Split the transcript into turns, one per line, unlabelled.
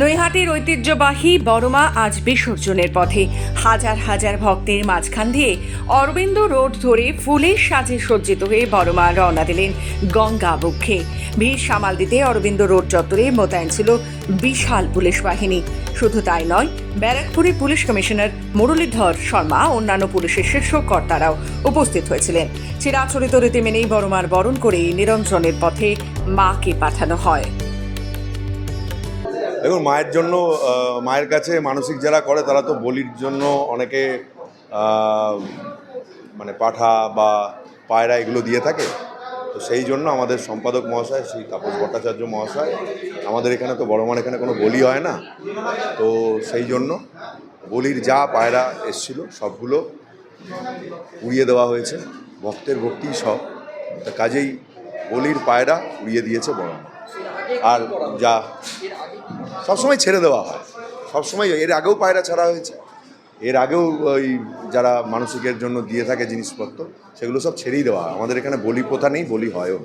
রানাঘাটের ঐতিহ্যবাহী বড়মা আজ বিসর্জনের পথে। হাজার হাজার ভক্তের মাঝখান দিয়ে অরবিন্দ রোড ধরে ফুলের সাজে সজ্জিত হয়ে বড়মা রওনা দিলেন গঙ্গা বক্ষে। ভিড় সামাল দিতে অরবিন্দ রোড চত্বরে মোতায়েন ছিল বিশাল পুলিশ বাহিনী। শুধু তাই নয়, ব্যারাকপুরে পুলিশ কমিশনার মুরলীধর শর্মা অন্যান্য পুলিশের শীর্ষ কর্তারাও উপস্থিত হয়েছিলেন। চিরাচরিত রীতি মেনেই বড়মার বরণ করে নিরঞ্জনের পথে মাকে পাঠানো হয়।
দেখুন, মায়ের জন্য মায়ের কাছে মানসিক যারা করে, তারা তো বলির জন্য অনেকে মানে পাঠা বা পায়রা এগুলো দিয়ে থাকে। তো সেই জন্য আমাদের সম্পাদক মহাশয় শ্রী তাপস ভট্টাচার্য মহাশয়, আমাদের এখানে তো বড় মান এখানে কোনো বলি হয় না। তো সেই জন্য বলির যা পায়রা এসছিল, সবগুলো উড়িয়ে দেওয়া হয়েছে। ভক্তের ভক্তি সব। কাজেই বলির পায়রা উড়িয়ে দিয়েছে বড় মা। আর যা। সবসময় ছেড়ে দেওয়া হয়। সবসময় এর আগেও পায়রা ছাড়া হয়েছে। এর আগেও ওই যারা মানসিকের জন্য দিয়ে থাকে জিনিসপত্র, সেগুলো সব ছেড়েই দেওয়া আমাদের এখানে বলি প্রথা নেই, বলি হয়ও।